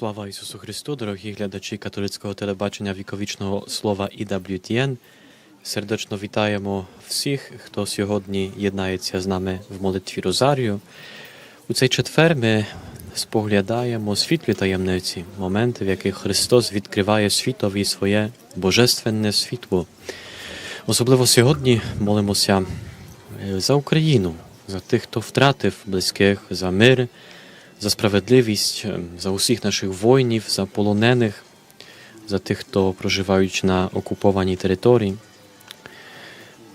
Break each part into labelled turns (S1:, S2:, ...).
S1: Слава Ісусу Христу, дорогі глядачі католицького телебачення віковічного слова IWTN. Сердечно вітаємо всіх, хто сьогодні єднається з нами в молитві Розарію. У цей четвер ми споглядаємо світлі таємниці, моменти, в яких Христос відкриває світові своє божественне світло. Особливо сьогодні молимося е, за Україну, за тих, хто втратив близьких, за мир, за справедливість, е, за усіх наших воїнів, за полонених, за тих, хто проживають на окупованій території.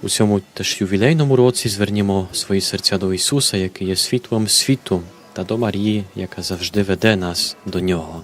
S1: У цьому теж ювілейному році звернімо свої серця до Ісуса, який є світлом світу, та до Марії, яка завжди веде нас до Нього.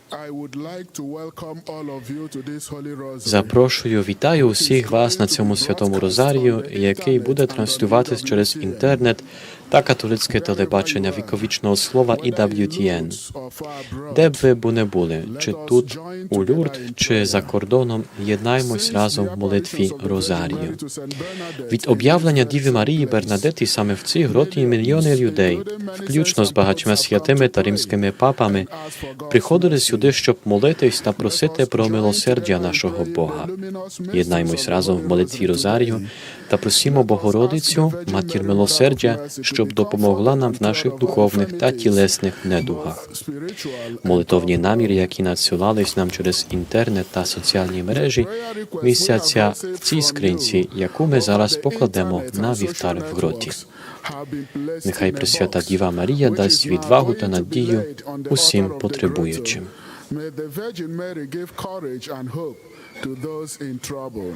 S1: Запрошую, вітаю усіх вас на цьому святому розарію, який буде транслюватись через інтернет та католицьке телебачення віковічного слова EWTN. Де б ви б не були, чи тут, у Люрд, чи за кордоном, єднаймось разом в молитві Розарію. Від об'явлення Діви Марії Бернадети саме в цій гроті мільйони людей, включно з багатьма святими та римськими папами, приходили сюди, щоб молитись та просити про милосердя нашого Бога. Єднаймось разом в молитві Розарію та просімо Богородицю, матір милосердя, щоб допомогла нам в наших духовних та тілесних недугах. Молитовні наміри, які надсилались нам через інтернет та соціальні мережі, містяться в цій скринці, яку ми зараз покладемо на вівтар в гроті. Нехай Пресвята Діва Марія дасть відвагу та надію усім потребуючим.
S2: May the Virgin Mary give courage and hope to those in trouble.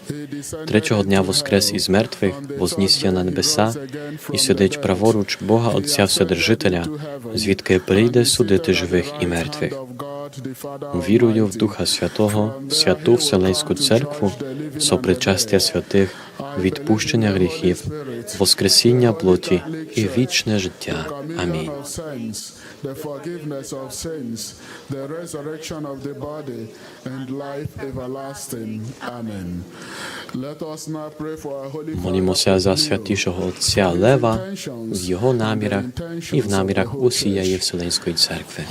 S1: Третього дня воскрес із мертвих, вознісся на небеса і сидить праворуч Бога Отця Вседержителя, звідки прийде судити живих і мертвих. Вірую в Духа Святого, в святу Вселенську церкву, сопричастя святих, відпущення гріхів, воскресіння плоті і вічне життя. Амінь.
S2: The forgiveness of sins, the resurrection of the body, and life everlasting. Amen. Let us now pray for our holy
S1: Молімося за святішого Отця Лева в його намірах і в намірах усієї Вселенської церкви.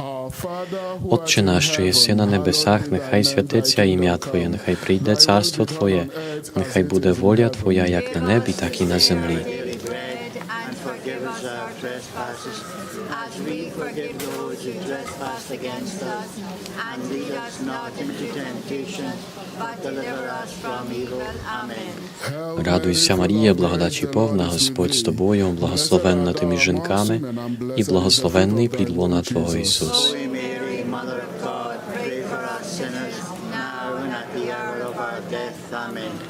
S1: Отче наш, що єси на небесах, нехай святиться ім'я Твоє, нехай прийде царство Твоє, нехай буде воля Твоя як на небі, так і на землі.
S3: Trespasses, as we forgive those who trespass against us. And lead us not into temptation, but deliver us from evil. Amen.
S1: Радуйся, Марія, благодаті повна, Господь з тобою, благословенна ти між жінками, і благословенний плід лона Твого Ісус.
S3: Amen.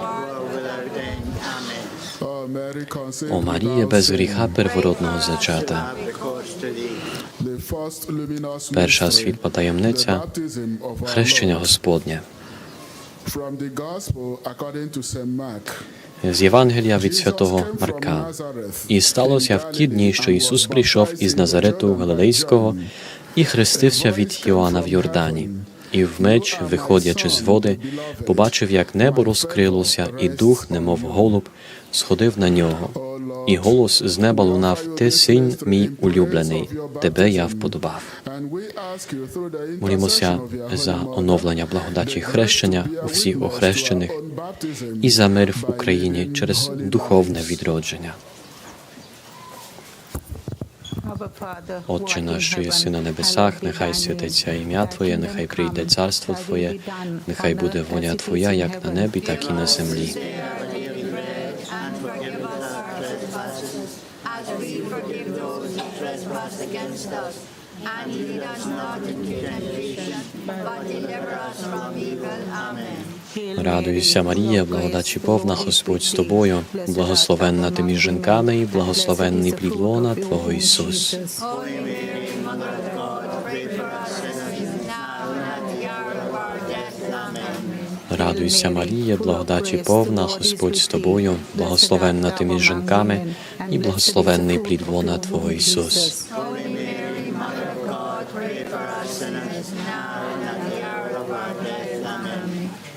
S3: World without end. Amen.
S2: Oh, Mary, conceived
S1: О Марія, без гріха первородного зачата. Перша світла таємниця хрещення
S2: Lord.
S1: З Євангелія від святого Марка. І сталося в ті дні, що Ісус прийшов із Назарету Галилейського і хрестився від Йоанна в Йордані. і вмить, виходячи з води, побачив, як небо розкрилося, і дух, немов голуб, сходив на нього. І голос з неба лунав: Ти син мій улюблений, тебе я вподобав. Молімося за оновлення благодаті хрещення у всіх охрещених і за мир в Україні через духовне відродження. Отче наш, що єси на небесах, нехай святиться ім'я Твоє, нехай прийде царство Твоє, нехай буде воля Твоя, як на небі, так і на землі.
S3: and forgive us our trespasses, as we forgive those who trespass against us. And lead us not into temptation, but deliver us from evil. Amen.
S1: Радуйся, Марія, благодаті повна, Господь з тобою, благословенна ти між жінками, і благословенний плід лона Твого Ісус. Радуйся, Марія, благодаті повна, Господь з тобою, благословенна ти між жінками, і благословенний плід лона Твого Ісус.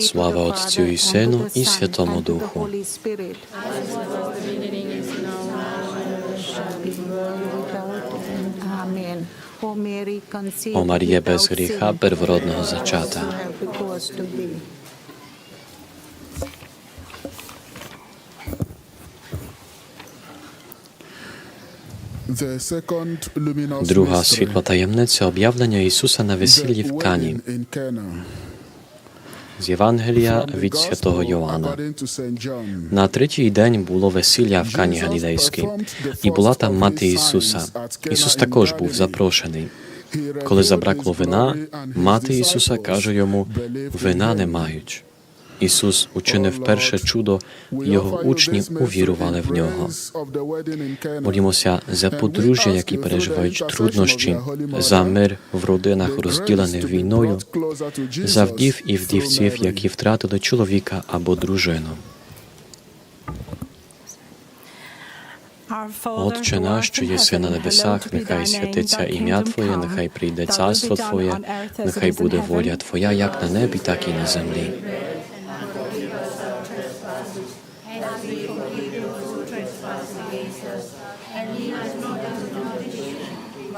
S4: Слава Отцю і Сину і Святому Духу.
S1: О Марія без гріха первородного зачата. Друга світла таємниця об'явлення Ісуса на весіллі в Кані. З Євангелія від святого Йоанна. На третій день було весілля в Кані Галілейській, і була там мати Ісуса. Ісус також був запрошений. Коли забракло вина, мати Ісуса каже йому: вина не мають. Ісус учинив перше чудо, його учні увірували в нього. Молімося за подружжя, які переживають труднощі, за мир в родинах, розділених війною, за вдів і вдівців, які втратили чоловіка або дружину. Отче наш, що єси на небесах, нехай святиться ім'я Твоє, нехай прийде царство Твоє, нехай буде воля Твоя, як на небі, так і на землі.
S3: as we forgive those who trespass against us. And lead us not into temptation, but deliver us from evil. Amen.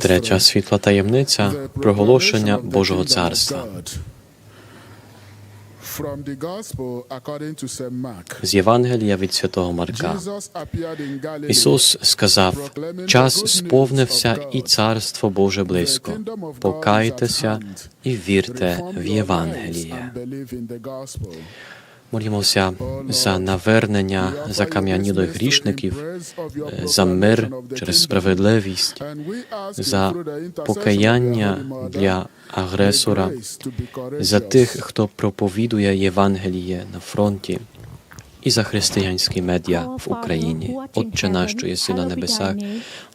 S1: Третя світла таємниця проголошення Божого царства. З Євангелія від Святого Марка. Ісус сказав: час сповнився, і царство Боже близько. Покайтеся і вірте в Євангеліє. Молімося за навернення закам'янілих грішників, за мир через справедливість, за покаяння для агресора, за тих, хто проповідує Євангеліє на фронті, і за християнські медіа в Україні. Отче наш, що єси на небесах,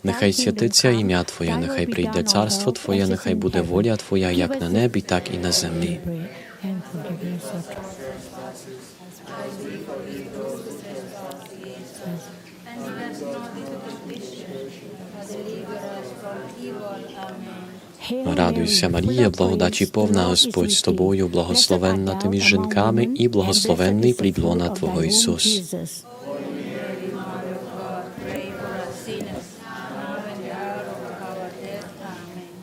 S1: нехай святиться ім'я Твоє, нехай прийде царство Твоє, нехай буде воля Твоя, як на небі, так і на землі. Радуйся, Марія, благодаті повна Господь з тобою, благословенна ти між жінками, і благословенний плід лона Твого Ісус.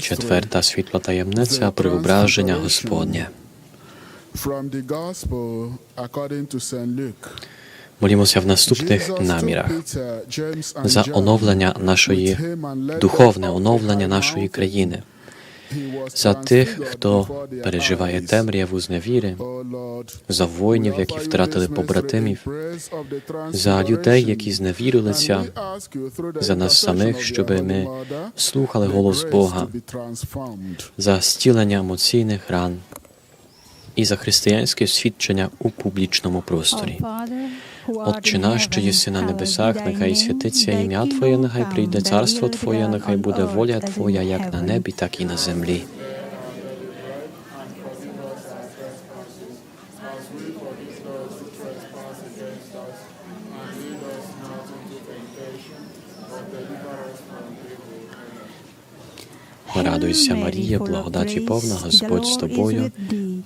S1: Четверта світла таємниця приображення Господнє. Молімося в наступних намірах за оновлення нашої духовне оновлення нашої країни, за тих, хто переживає темряву з невіри,
S2: O Lord,
S1: за воїнів, які втратили побратимів, за людей, які зневірилися, за нас самих, щоб ми слухали голос Бога, за зцілення емоційних ран і за християнське свідчення у публічному просторі. Отче наш, що єси на небесах, нехай святиться ім'я Твоє, нехай прийде царство Твоє, нехай буде воля Твоя, як на небі, так і на землі. Радуйся, Марія, благодаті повна, Господь з тобою,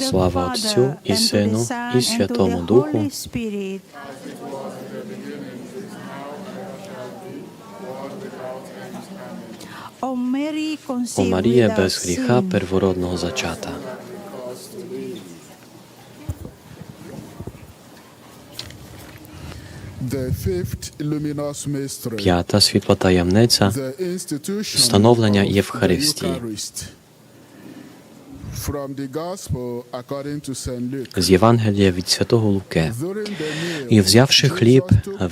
S4: Слава Отцю і Сину, і Святому Духу.
S1: О Марія без гріха первородного зачата. П'ята світла таємниця Встановлення Євхаристії. З Євангелія від Святого
S2: meal,
S1: І взявши хліб,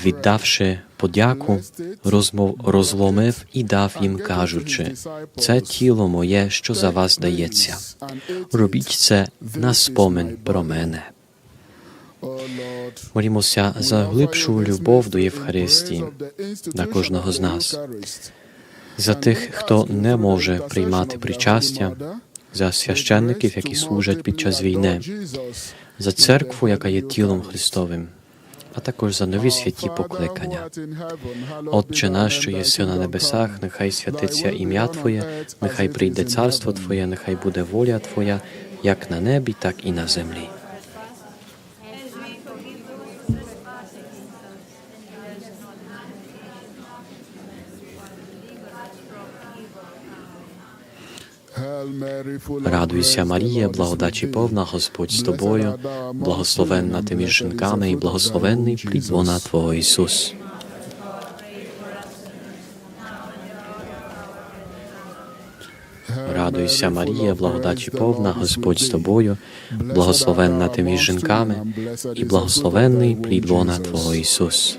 S1: віддавши подяку, розмов, розломив і дав їм, кажучи, це тіло моє, що за вас дається. Робіть це на спомин про мене. Молімося за глибшу любов до Євхаристії на кожного з нас, за тих, хто не може приймати причастя, за священників, які служать під час війни, за церкву, яка є тілом Христовим, а також за нові святі покликання. Отче наш, що єси на небесах, нехай святиться ім'я Твоє, нехай прийде царство Твоє, нехай буде воля Твоя, як на небі, так і на землі. Радуйся, Марія, благодаті повна, Господь з тобою, благословенна ти між жінками і благословенний плід лона Твого Ісус. Радуйся, Марія, благодаті повна, Господь з тобою, благословенна ти між жінками і благословенний плід лона Твого Ісус.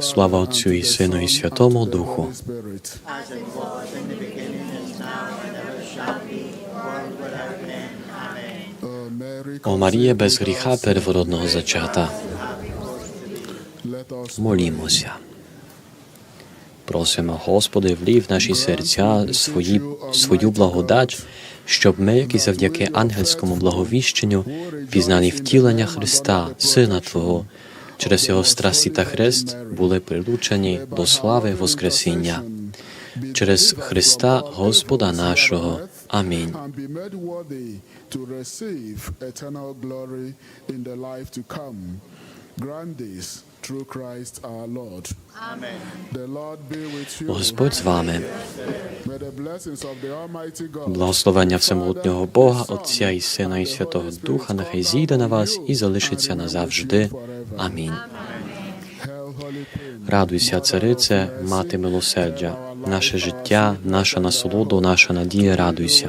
S1: Слава Отцю і Сину, і Святому Духу.
S2: О
S1: Марія без гріха первородного зачата. Молімося. Просимо, Господи, влів наші серця свої, свою благодать, щоб ми, як і завдяки ангельському благовіщенню, пізнали втілення Христа, Сина Твого, через Його страсті та хрест були прилучені до слави Воскресіння. Через Христа Господа нашого. Амінь.
S2: Grant through Christ our Lord. Amen. The Lord be with you.
S1: Господь з вами.
S2: May the blessings of the Almighty God,
S1: Благословення всемогутнього Бога, Отця і Сина і Святого Духа, нехай зійде на вас і залишиться назавжди. Амінь. Радуйся, царице, мати милосердя, наше життя, наша насолода, наша надія, радуйся.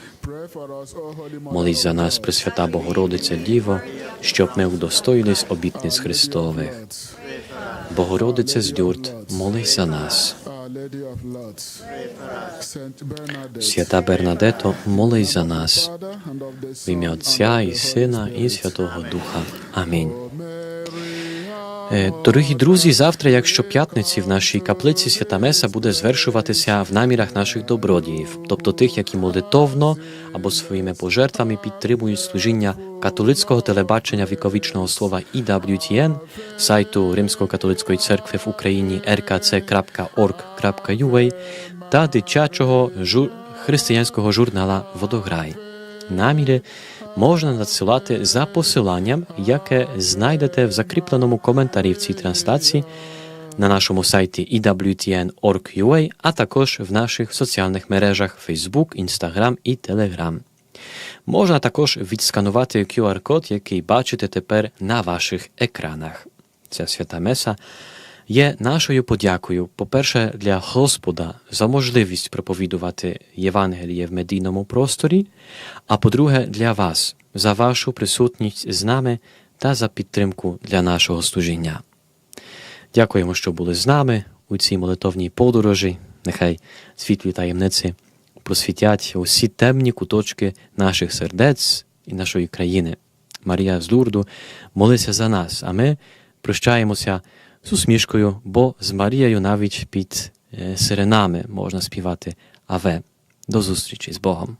S1: Молись за нас, Пресвята Богородиця Діво, щоб ми удостоїлись обітниць Христових. Богородице з Дюрт, молись за нас. Свята Бернадето, молись за нас. В ім'я Отця і Сина і Святого Духа. Амінь. Е, Дорогі друзі, завтра, як щоп'ятниці, в нашій каплиці Свята Меса буде звершуватися в намірах наших добродіїв, тобто тих, які молитовно або своїми пожертвами підтримують служіння католицького телебачення віковічного слова EWTN, сайту Римсько-католицької церкви в Україні rkc.org.ua та дитячого жур... християнського журнала Водограй. Наміри можна надсилати за посиланням, яке знайдете в закріпленому коментарі в цій трансляції на нашому сайті ewtn.org.ua, а також в наших соціальних мережах Facebook, Instagram і Telegram. Можна також відсканувати QR-код, який бачите тепер на ваших екранах. Ця свята меса є нашою подякою, по-перше, для Господа за можливість проповідувати Євангеліє в медійному просторі, а по-друге, для вас за вашу присутність з нами та за підтримку для нашого служіння. Дякуємо, що були з нами у цій молитовній подорожі. Нехай світлі таємниці просвітять усі темні куточки наших сердець і нашої країни. Марія з Лурду, молися за нас, а ми прощаємося з усмішкою, бо з Марією навіть під сиренами можна співати Аве. До зустрічі з Богом.